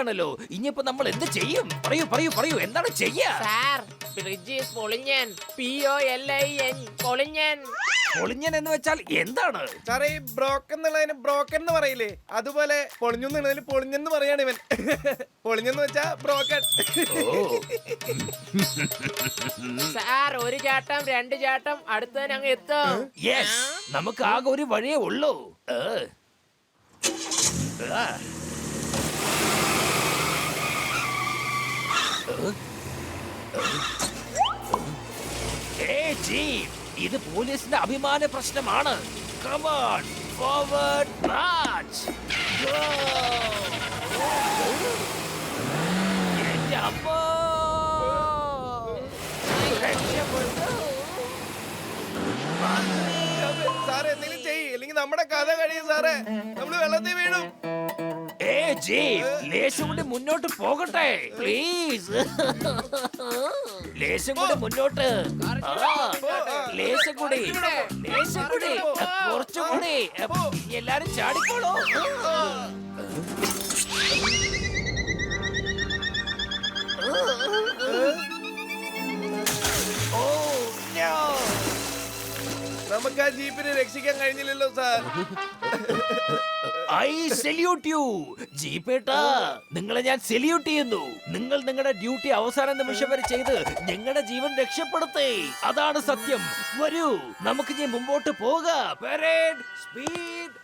പൊളിഞ്ഞിരിക്കുകയാണല്ലോ ഇനിയിപ്പോ നമ്മൾ എന്ത് ചെയ്യും? പറയൂ പറയൂ പറയൂ. എന്താണ് ചെയ്യാ? Sir bridge is പൊളിഞ്ഞൻ. P O L I N പൊളിഞ്ഞൻ. പൊളിഞ്ഞൻ എന്ന് വെച്ചാൽ എന്താണ്? സാറേ ഈ ബ്രോക്കൻ എന്നുള്ളതിന് ബ്രോക്കൻ എന്ന് പറയില്ലേ? അതുപോലെ പൊളിഞ്ഞു എന്നുള്ളതിന് പൊളിഞ്ഞെന്ന് പറയാണ് ഇവൻ. പൊളിഞ്ഞെന്ന് വെച്ചാ ബ്രോക്കൻ സാർ ഒരു ചാട്ടം രണ്ട് ചാട്ടം അടുത്തതിന് അങ്ങ് എത്തും. യെസ് നമുക്ക് ആകെ ഒരു വഴിയേ ഉള്ളൂ. ഏ. ആ. ഏയ് ജീപ്പ്, ഇത് പോലീസിന്റെ അഭിമാന പ്രശ്നമാണ്. കമാൺ ഫോർവേഡ് മാർച്ച് എന്റെ അമ്മോ. സാറേ എന്തെങ്കിലും ചെയ്യ്. ഇല്ലെങ്കിൽ നമ്മുടെ കഥ കഴിയും സാറേ. നമ്മൾ വെള്ളത്തിൽ വീഴും. ഏ ജീപ്പ് ലേശം കൂടി മുന്നോട്ട് പോകട്ടെ പ്ലീസ് ലേശം കൂടി മുന്നോട്ട്. ലേശം കൂടി ലേശം കൂടി കുറച്ചും കൂടി എല്ലാരും ചാടിക്കോളൂ. നമുക്ക് ആ ജീപ്പിനെ രക്ഷിക്കാൻ കഴിഞ്ഞില്ലല്ലോ സാർ. ഐ സെല്യൂട്ട് യു ജീപ്പേട്ടാ നിങ്ങളെ ഞാൻ സെല്യൂട്ട് ചെയ്യുന്നു. നിങ്ങൾ നിങ്ങളുടെ ഡ്യൂട്ടി അവസാന നിമിഷം വരെ ചെയ്ത് ഞങ്ങളുടെ ജീവൻ രക്ഷപ്പെടുത്തേ. അതാണ് സത്യം. വരൂ നമുക്ക് ഇനി മുമ്പോട്ട് പോകാം. Parade speed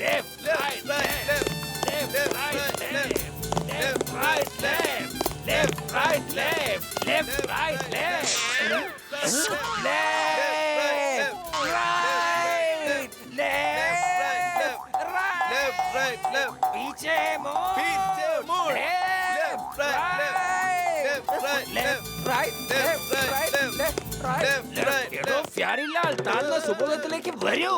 left right left right left right left left right left left right left left Pitchemos. Pitchemos. Left, right, left, right, left, right, left, right, left, right, left, right. എടോ ഫ്യാരിലാൽ താഴ്ന്ന സുബോധത്തിലേക്ക് വരൂ.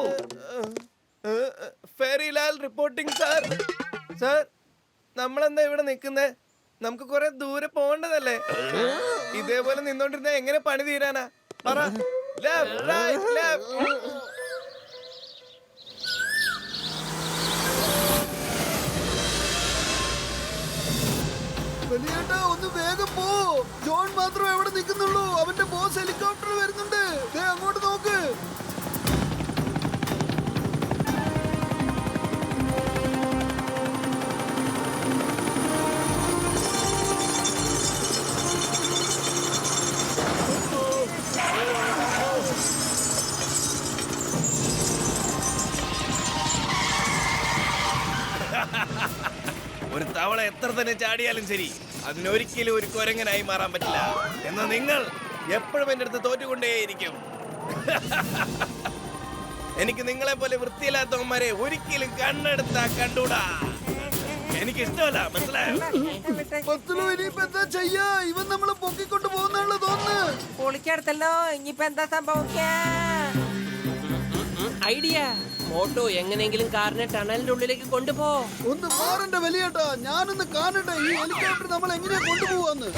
ഫെറിലാൽ റിപ്പോർട്ടിംഗ് സാർ സാർ നമ്മളെന്താ ഇവിടെ നിൽക്കുന്നേ? നമുക്ക് കുറെ ദൂരെ പോകേണ്ടതല്ലേ? ഇതേപോലെ നിന്നോണ്ടിരുന്ന എങ്ങനെ പണി തീരാനാ? പറ. ലെഫ്റ്റ് റൈറ്റ് ലെഫ്റ്റ് വലിയേട്ടാ ഒന്ന് വേഗം പോ. ജോൺ മാത്രം എവിടെ നിൽക്കുന്നുള്ളൂ? അവന്റെ ബോസ് ഹെലികോപ്റ്റർ വരുന്നുണ്ട്. അങ്ങോട്ട് തവള എത്ര തന്നെ ചാടിയാലും ശരി. അതിനൊരിക്കലും ഒരു കൊരങ്ങനായി മാറാൻ പറ്റില്ല. എന്നാൽ നിങ്ങൾ എപ്പോഴും എന്റെ അടുത്ത് തോറ്റുകൊണ്ടേയിരിക്കും. എനിക്ക് നിങ്ങളെ പോലെ വൃത്തിയില്ലാത്തവന്മാരെ ഒരിക്കലും കണ്ണെടുത്താ കണ്ടൂടാ. എനിക്ക് ഇഷ്ടമല്ല മനസ്സിലായോ ഇനിയിപ്പോ എന്താ ചെയ്യാ? ഇവൻ നമ്മളെ പൊക്കിക്കൊണ്ട് പോകുന്നാണല്ലോ തോന്നുന്നു. പൊളിക്കടുത്തല്ലോ ഇനിയിപ്പോ എന്താ സംഭവിക്കാ? ഐഡിയ. മോട്ടോ എങ്ങനെയെങ്കിലും കാറിനെ ടണലിന്റെ ഉള്ളിലേക്ക് കൊണ്ടുപോ. ഒന്ന് കാറിന്റെ വലിയേട്ടാ. ഞാനൊന്ന് കാണട്ടെ. ഈ ഹെലികോപ്റ്റർ നമ്മൾ എങ്ങനെയാ കൊണ്ടുപോവാന്ന്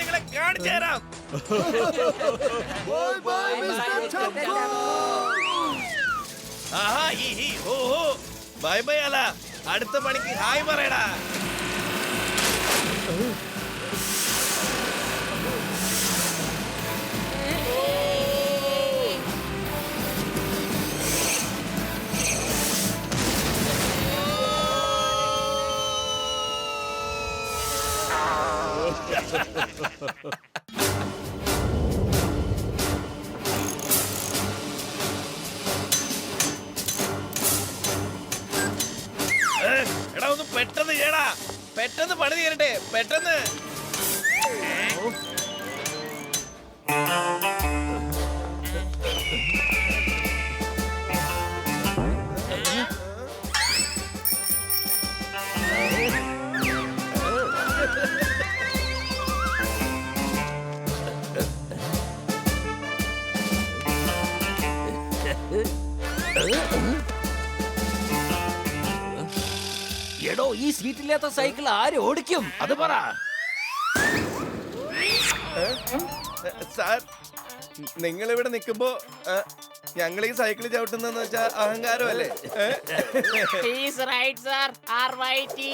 നിങ്ങളെ കാണിച്ചു തരാം. ആഹാ ഹി ഹി ഹോ ഹോ. ബൈ ബൈ അല അടുത്ത പണിക്ക് ഹായ് പറയടാ. എടാ ഒന്ന് പെട്ടെന്ന് ചെയ്യടാ. പെട്ടെന്ന് പണി തീരട്ടെ. പെട്ടെന്ന്. ഈ സീറ്റില്ലാത്ത സൈക്കിൾ ആര് ഓടിക്കും? അത് പറ. സാർ നിങ്ങൾ ഇവിടെ നിൽക്കുമ്പോ ഞങ്ങൾ ഈ സൈക്കിൾ ചവിട്ടുന്നെന്ന് വെച്ചാൽ അഹങ്കാരമല്ലേ? ഏ? He's right sir are right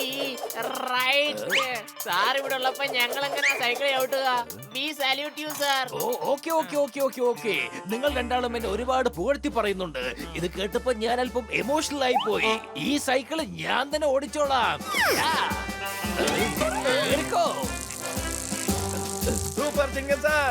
right sir ഇവിടെ ഉള്ളപ്പോ ഞങ്ങൾ എങ്ങനെ cycle ചവിട്ടുക? We salute you sir oh okay okay okay okay okay. നിങ്ങൾ രണ്ടാളും എന്നെ ഒരുപാട് പുകഴ്ത്തി പറയുന്നുണ്ട്. ഇത് കേട്ടപ്പോ ഞാൻ അല്പം എമോഷണൽ ആയി പോയി. ഈ സൈക്കിൾ ഞാൻ തന്നെ ഓടിച്ചോളാം. സൂപ്പർ സിംഗർ സാർ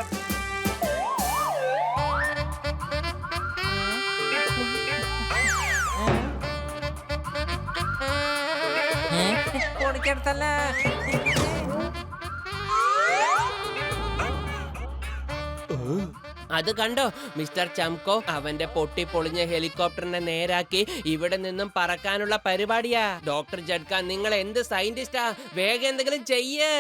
ഓടിക്കടുത്തല്ല അത് കണ്ടോ? മിസ്റ്റർ ചംകോ അവന്റെ പൊട്ടി പൊളിഞ്ഞ ഹെലികോപ്റ്ററിനെ നേരാക്കി ഇവിടെ നിന്നും പറക്കാനുള്ള പരിപാടിയാ. ഡോക്ടർ ജഡ്ക നിങ്ങൾ എന്ത് സയന്റിസ്റ്റാ? വേഗം എന്തെങ്കിലും ചെയ്യേ.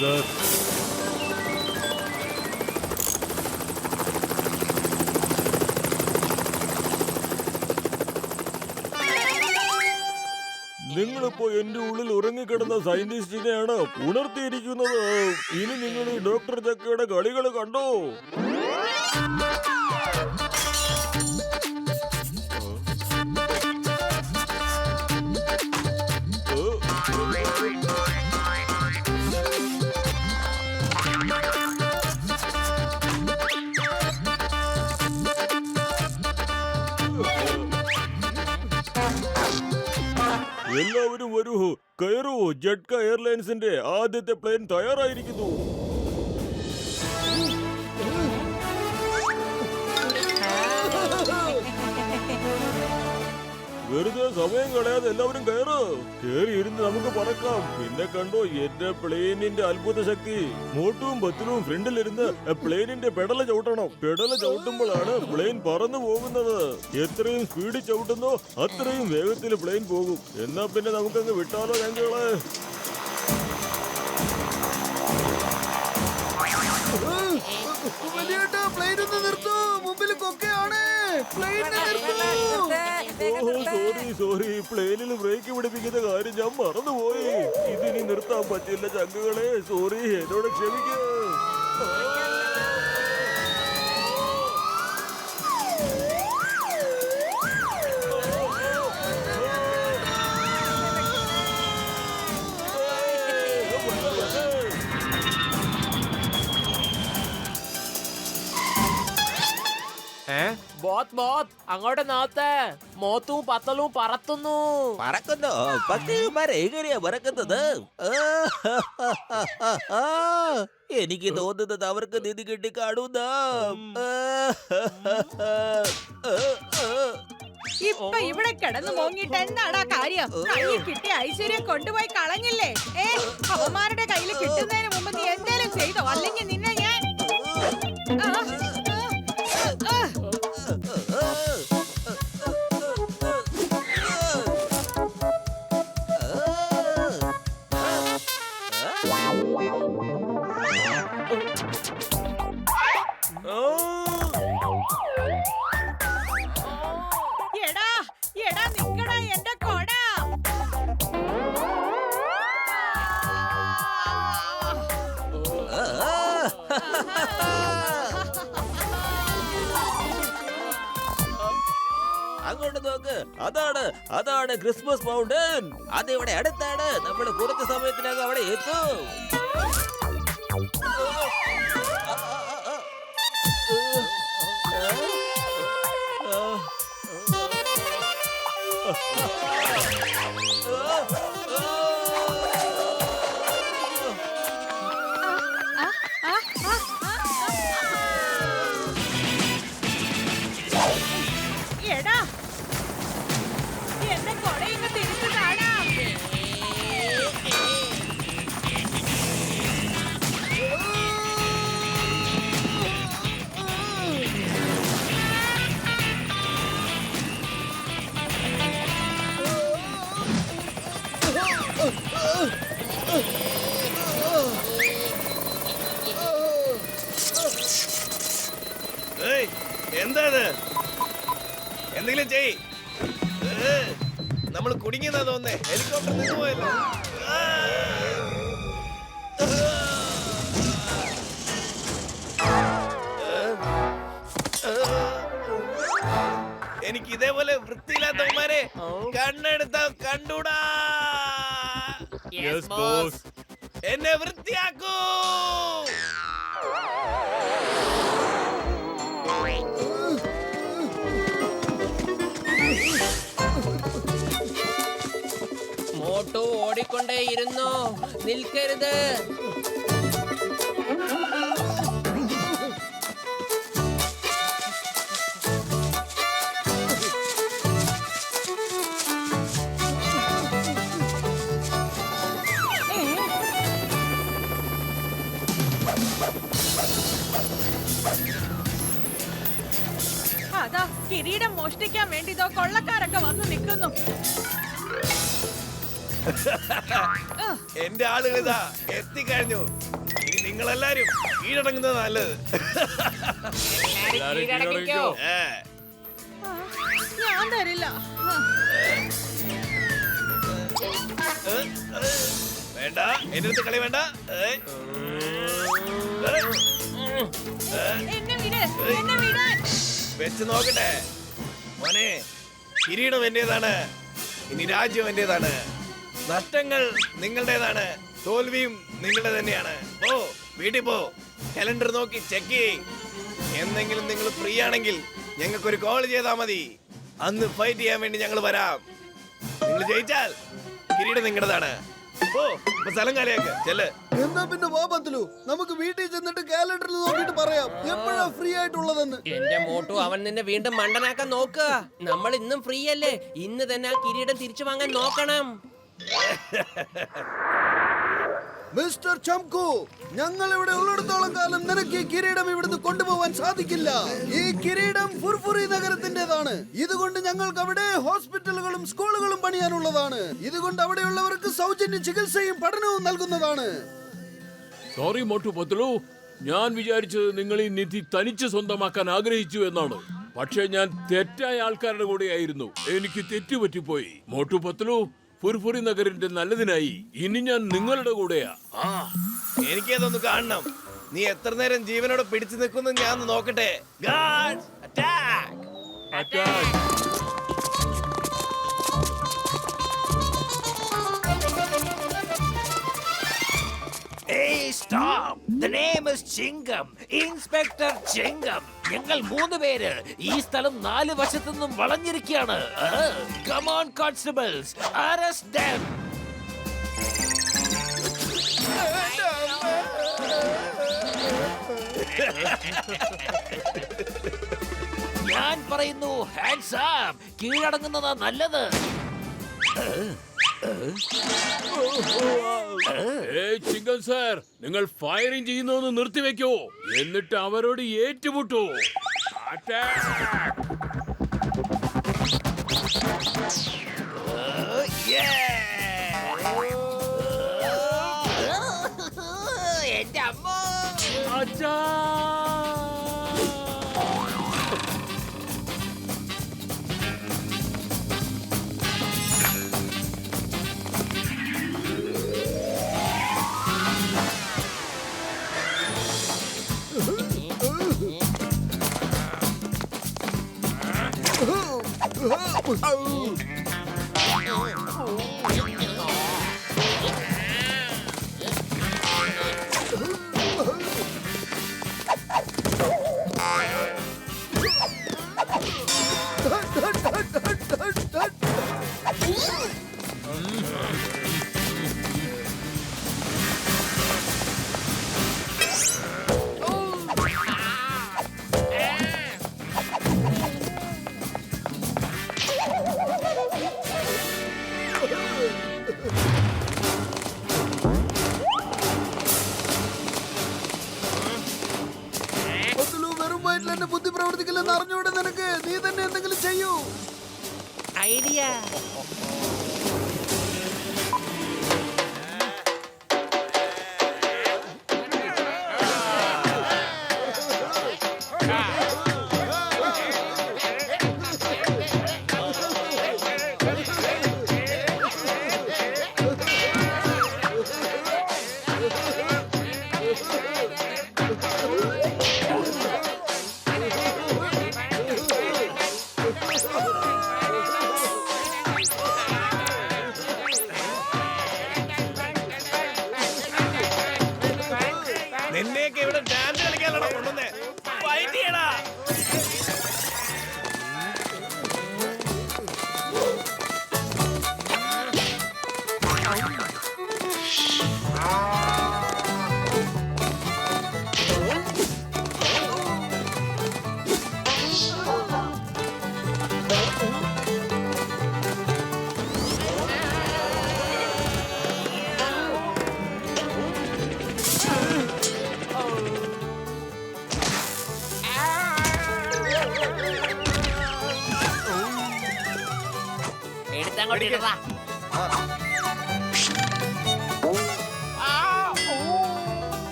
സാർ നിങ്ങളിപ്പോ എന്റെ ഉള്ളിൽ ഉറങ്ങിക്കിടന്ന സയന്റിസ്റ്റിനെയാണ് ഉണർത്തിയിരിക്കുന്നത് ഇനി നിങ്ങൾ ഡോക്ടർ ചക്കയുടെ കളികൾ കണ്ടോ? ജഡ്ക എയർലൈൻസിന്റെ ആദ്യത്തെ പ്ലെയിൻ തയ്യാറായിരിക്കുന്നു. വെറുതെ സമയം കളയാതെ എല്ലാവരും കയറ്. കേറി ഇരുന്ന് നമുക്ക് പറക്കാം. പിന്നെ കണ്ടോ എന്റെ പ്ലെയിനിന്റെ അത്ഭുത ശക്തി. മോട്ടും ബത്തിലും ഫ്രണ്ടിലിരുന്ന് പ്ലെയിനിന്റെ പെടല ചവിട്ടണം. പെടല ചവിട്ടുമ്പോഴാണ് പ്ലെയിൻ പറന്നു പോകുന്നത്. എത്രയും സ്പീഡിൽ ചവിട്ടുന്നോ അത്രയും വേഗത്തിൽ പ്ലെയിൻ പോകും. എന്നാ പിന്നെ നമുക്കങ്ങ് വിട്ടാലോ ഞങ്ങളെ വലിയേട്ടാ പ്ലെയിൻ ഒന്ന് നിർത്തൂ. മുമ്പിൽ കൊക്കയാണ്. പ്ലെയിൻ നിർത്തൂ. ഓ സോറി സോറി പ്ലെയിനിൽ ബ്രേക്ക് പിടിപ്പിക്കുന്ന കാര്യം ഞാൻ മറന്നുപോയി. ഇതിനി നിർത്താൻ പറ്റില്ല ചങ്കുകളെ. സോറി എന്നോട് ക്ഷമിക്കൂ. ബോത്ത് ബോത്ത് അങ്ങോട്ട് നോത്ത്. മോത്തും പത്തലും പറത്തുന്നു. പറക്കുന്നു. പക്ഷിമാരെ എങ്ങനെയാ പറക്കുന്നത്. എനിക്ക് തോന്നുന്നത് അവർക്ക് നിധി കിട്ടി കാണുന്ന ഇപ്പൊ ഇവിടെ കിടന്നു മോങ്ങിട്ട് എന്താടാ കാര്യം? കയ്യിൽ കിട്ടിയ ഐശ്വര്യം കൊണ്ടുപോയി കളഞ്ഞില്ലേ? ഏ അവന്മാരുടെ കയ്യിൽ കിട്ടുന്നതിന് മുമ്പ് നീ എന്തേലും ചെയ്തോ? അല്ലെങ്കിൽ നിന്നെ ഞാൻ അങ്ങോട്ട് നോക്ക് അതാണ് അതാണ് ക്രിസ്മസ് മൗണ്ടൻ. ഇവിടെ അടുത്താണ്. നമ്മൾ കുറച്ച് സമയത്തിനകം അവിടെ എത്തും. ഇത് എന്തെങ്കിലും ചെയ് നമ്മൾ കുടുങ്ങിയെന്നാ തോന്നേ ഹെലികോപ്റ്റർ നിന്ന് പോയല്ലോ. എനിക്ക് ഇതേപോലെ വൃത്തിയില്ലാത്തവന്മാരെ കണ്ണെടുത്ത കണ്ടൂടാ. Yes, boss. എന്നെ വൃത്തിയാക്കൂ. நிக்கணும் நிற்கிறது. എന്റെ ആളുകൾ ഇതാ എത്തിക്കഴിഞ്ഞു ഇനി നിങ്ങളെല്ലാരും കീഴടങ്ങുന്നത് നല്ലത്. എല്ലാരും കീഴടങ്ങിക്കോ. ഏ, ആ, ഞാൻ തരില്ല. ഏ, ഏ, വേണ്ട എന്റെ അടുത്ത് കളി വേണ്ട. ഏ, ഏ, എന്നെ വിട് എന്നെ വെച്ച് നോക്കട്ടെ. മോനെ കിരീടം എന്റേതാണ്. ഇനി രാജ്യം എന്റേതാണ്. നഷ്ടങ്ങൾ നിങ്ങളുടേതാണ്. തോൽവിയും നിങ്ങളുടെ തന്നെയാണ്. ഓ വീട്ടിൽ പോ. കലണ്ടർ നോക്കി ചെക്ക് ചെയ് എന്തെങ്കിലും നിങ്ങൾ ഫ്രീ ആണെങ്കിൽ ഞങ്ങൾക്ക് ഒരു കോൾ ചെയ്താൽ മതി. അന്ന് ഫൈറ്റ് ചെയ്യാൻ വേണ്ടി ഞങ്ങൾ വരാം. നിങ്ങൾ ജയിച്ചാൽ കിരീടം നിങ്ങളുടേതാണ്. ഓ ഇപ്പൊ സ്ഥലം കാലിയാക്ക്. ചെല്ല്. എന്നാ പിന്നെ വാ നമുക്ക് വീട്ടിൽ ചെന്നിട്ട് കാലണ്ടറിൽ നോക്കിട്ട് പറയാം. എപ്പോഴാ ഫ്രീ ആയിട്ടുള്ളതെന്ന്. എന്റെ മോട്ടു അവൻ നിന്നെ വീണ്ടും മണ്ടനാക്കാൻ നോക്കുക നമ്മൾ ഇന്നും ഫ്രീ അല്ലേ? ഇന്ന് തന്നെ ആ കിരീടം തിരിച്ചു വാങ്ങാൻ നോക്കണം. മിസ്റ്റർ ചംകു ഞങ്ങൾ ഇവിടെ ഉള്ളിടത്തോളം കാലം നിനക്ക് ഈ കിരീടം ഇവിടുന്ന് കൊണ്ടുപോകാൻ സാധിക്കില്ല. ഈ കിരീടം ഫുർഫുറി നഗരത്തിന്റേതാണ് ഇതുകൊണ്ട് ഞങ്ങൾക്ക് അവിടെ ഹോസ്പിറ്റലുകളും സ്കൂളുകളും പണിയാനുള്ളതാണ്. ഇതുകൊണ്ട് അവിടെയുള്ളവർക്ക് സൗജന്യ ചികിത്സയും പഠനവും നൽകുന്നതാണ്. സോറി മോട്ടു പത്തുലു ഞാൻ വിചാരിച്ചത് നിങ്ങൾ ഈ നിധി തനിച്ച് സ്വന്തമാക്കാൻ ആഗ്രഹിച്ചു എന്നാണ്. പക്ഷേ ഞാൻ തെറ്റായ ആൾക്കാരുടെ കൂടെ ആയിരുന്നു എനിക്ക് തെറ്റുപറ്റിപ്പോയി. മോട്ടു പത്തുലു ഫുർഫുറി നഗരിന്റെ നല്ലതിനായി ഇനി ഞാൻ നിങ്ങളുടെ കൂടെയാ. ആ എനിക്കതൊന്ന് കാണണം. നീ എത്ര നേരം ജീവനോടെ പിടിച്ചു നിൽക്കുന്നു ഞാൻ നോക്കട്ടെ. Attack. Hey, stop! The name is Chingam. Inspector Chingam. ഞങ്ങൾ മൂന്ന് പേര് ഈ സ്ഥലം നാല് വശത്തു നിന്നും വളഞ്ഞിരിക്കുകയാണ് കമോൺ കോൺസ്റ്റബിൾസ് അറസ്റ്റ് them ഞാൻ പറയുന്നു ഹാൻഡ്സ് അപ്പ് കീഴടങ്ങുന്നതാ നല്ലത് ചിങ്കൻ സാർ നിങ്ങൾ ഫയറിംഗ് ചെയ്യുന്നു നിർത്തിവെക്കോ എന്നിട്ട് അവരോട് ഏറ്റുമുട്ടോ Attack! ബത്തുലു എന്നെ ബുദ്ധി പ്രവർത്തിക്കില്ലെന്ന് അറിഞ്ഞൂടെ നിനക്ക്? നീ തന്നെ എന്തെങ്കിലും ചെയ്യൂ. ഐഡിയ. നിന്നെയൊക്കെ ഇവിടെ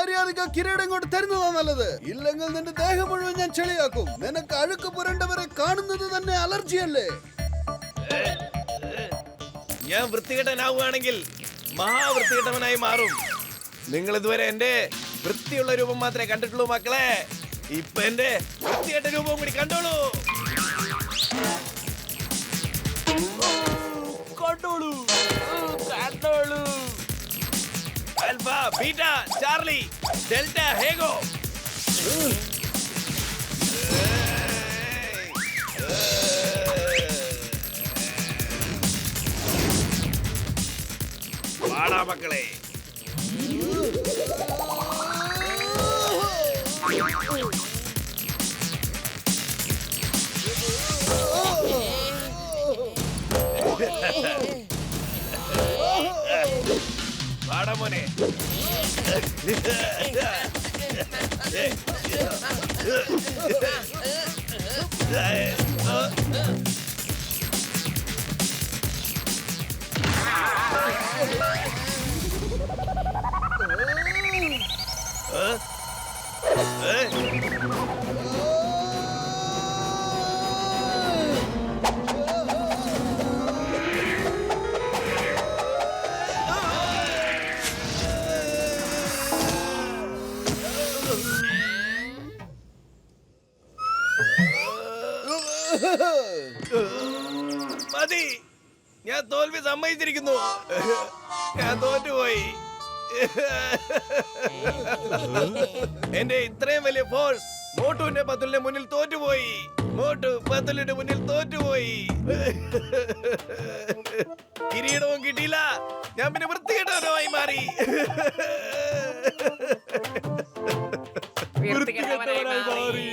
മര്യാദയ്ക്ക് കിരീടം കൊണ്ട് തരുന്നതാ നല്ലത്. ഇല്ലെങ്കിൽ നിന്റെ ദേഹം മുഴുവൻ ഞാൻ ചെളിയാക്കും. നിനക്ക് അഴുക്ക് പുരണ്ടവരെ കാണുന്നത് തന്നെ അലർജിയല്ലേ? ഞാൻ വൃത്തികെട്ടനാവുകയാണെങ്കിൽ മഹാവൃത്തികെട്ടവനായി മാറും. നിങ്ങൾ ഇതുവരെ എന്റെ വൃത്തിയുള്ള രൂപം മാത്രമേ കണ്ടിട്ടുള്ളൂ മക്കളെ. ഇപ്പൊ എന്റെ വൃത്തികെട്ട രൂപവും കൂടി കണ്ടോളൂ കണ്ടോളൂ. अल्फ़ा बीटा चार्ली डेल्टा हेगो வாடா மக்களே Yeah. മോനെ മതി കിരീടവും കിട്ടിയില്ല. ഞാൻ പിന്നെ വൃത്തികെട്ടവനുമായി മാറി. വൃത്തികെട്ടവനായി മാറി.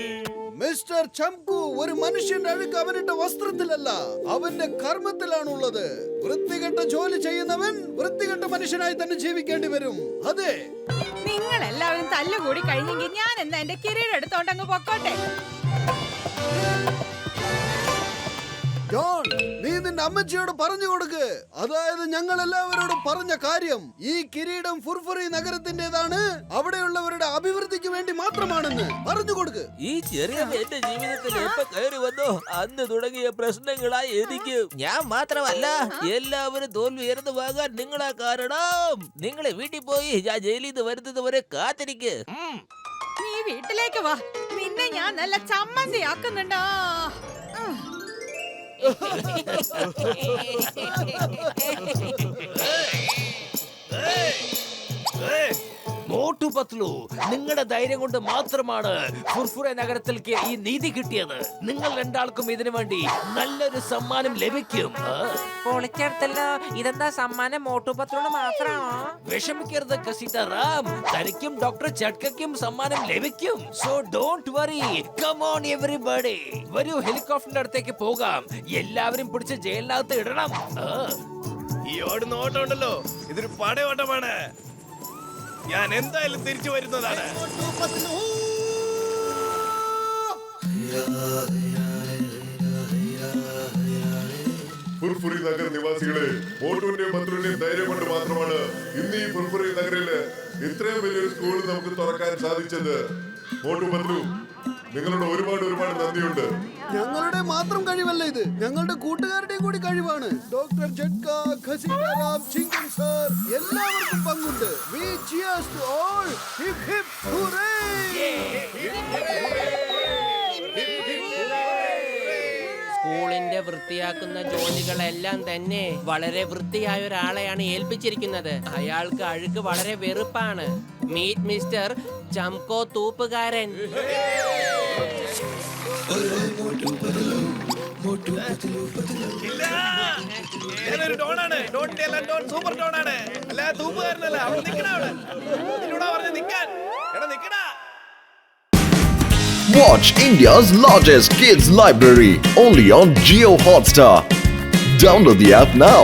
മിസ്റ്റർ ചംകു ഒരു മനുഷ്യന്റെ അഴുക്ക് അവനിട്ട വസ്ത്രത്തിലല്ല അവന്റെ കർമ്മത്തിലാണുള്ളത്. വൃത്തികെട്ട ജോലി ചെയ്യുന്നവൻ വൃത്തികെട്ട മനുഷ്യനായി തന്നെ ജീവിക്കേണ്ടി വരും. അതെ. നിങ്ങൾ എല്ലാവരും തല്ലുകൂടി കഴിഞ്ഞെങ്കിൽ ഞാൻ എന്നാ എന്റെ കിരീടം എടുത്തോണ്ട് അങ്ങ് പൊക്കോട്ടെ? ജോൺ നീ നിന്റെ അമ്മച്ചിയോട് പറഞ്ഞു കൊടുക്ക്. അതായത് ഞങ്ങൾ എല്ലാവരോടും പറഞ്ഞ കാര്യം ഈ കിരീടം ഫുർഫുറി നഗരത്തിന്റേതാണ് അവിടെയുള്ളവരുടെ അഭിവൃദ്ധിക്ക് വേണ്ടി മാത്രമാണെന്ന് പറഞ്ഞു കൊടുക്ക്. ഈ ചെറിയ എന്റെ ജീവിതത്തിൽ എപ്പോ കയറി വന്നോ? അന്ന് തുടങ്ങിയ പ്രശ്നങ്ങളായി എനിക്ക്. ഞാൻ മാത്രമല്ല എല്ലാവരും തോൽവി ഉയർന്നു വാങ്ങാൻ നിങ്ങളാ കാരണം. നിങ്ങളെ വീട്ടിൽ പോയി ഞാൻ ജയിലിൽ നിന്ന് വരുന്നത് വരെ കാത്തിരിക്ക്. നീ വീട്ടിലേക്ക് വാ. നിന്നെ ഞാൻ നല്ല ചമ്മന്തി ആക്കുന്നുണ്ടോ മോട്ടു മോട്ടു പത്ലു നിങ്ങളുടെ ധൈര്യം കൊണ്ട് മാത്രമാണ് ഫുർഫുറ നഗരത്തിലേക്ക് ഈ നീതി കിട്ടിയത്. നിങ്ങൾ രണ്ടാൾക്കും ഇതിനു വേണ്ടി നല്ലൊരു സമ്മാനം ലഭിക്കും? പൊളിച്ചെടുത്തല്ലോ. ഇതെന്താ സമ്മാനം മോട്ടുപത്രോട് മാത്രമാണോ? വിഷമിക്കരുത് കസിത റാം. തനിക്കും ഡോക്ടർ ചട്കയ്ക്കും സമ്മാനം ലഭിക്കും. So don't worry come on everybody വരൂ ഹെലികോപ്റ്ററിന്റെ അടുത്തേക്ക് പോകാം. എല്ലാവരും പിടിച്ച് ജയിലിനകത്ത് ഇടണം. ഈ ഓടുന്ന ഓട്ടം ഉണ്ടല്ലോ. ഇതൊരു പടയോട്ടമാണ്. ഞാൻ എന്തായാലും തിരിച്ചു വരുന്നതാണ്. ഫുർഫുറി നഗർ നിവാസികളെ മോട്ടുവിന്റെയും പത്രുവിന്റെയും ധൈര്യം കൊണ്ട് മാത്രമാണ് ഇന്ന് ഈ ഫുർഫുറി നഗറിൽ ഇത്രയും വലിയൊരു സ്കൂൾ നമുക്ക് തുറക്കാൻ സാധിച്ചത്. മോട്ടു പത്രു നിങ്ങളോട് ഒരുപാട് ഒരുപാട് നന്ദിയുണ്ട്. ഞങ്ങളുടെ മാത്രം കഴിവല്ല ഇത്. ഞങ്ങളുടെ കൂട്ടുകാരുടെയും കൂടി കഴിവാണ്. ഡോക്ടർ ജഡ്ക ഖസീറാം ചിങ്കൻ സർ എല്ലാവർക്കും പങ്കുണ്ട്. We cheers to all hip hip hooray സ്കൂളിന്റെ വൃത്തിയാക്കുന്ന ജോലികളെല്ലാം തന്നെ വളരെ വൃത്തിയായ ഒരാളെയാണ് ഏൽപ്പിച്ചിരിക്കുന്നത്. അയാൾക്ക് അഴുക്ക് വളരെ വെറുപ്പാണ്. മീറ്റ് മിസ്റ്റർ ചംകോ തൂപ്പുകാരൻ. ഞാനൊരു ഡോണാണ് ഡോൺ അല്ല ഡോൺ സൂപ്പർ ഡോണാണ് അല്ല തൂപ്പുകാരനല്ല അവിടെ നിക്കണ അവിടെ നിന്നോടാ പറഞ്ഞ നിക്കാൻ എടാ നിക്കടാ Watch India's largest kids library only on Geo Hotstar. Download the app now.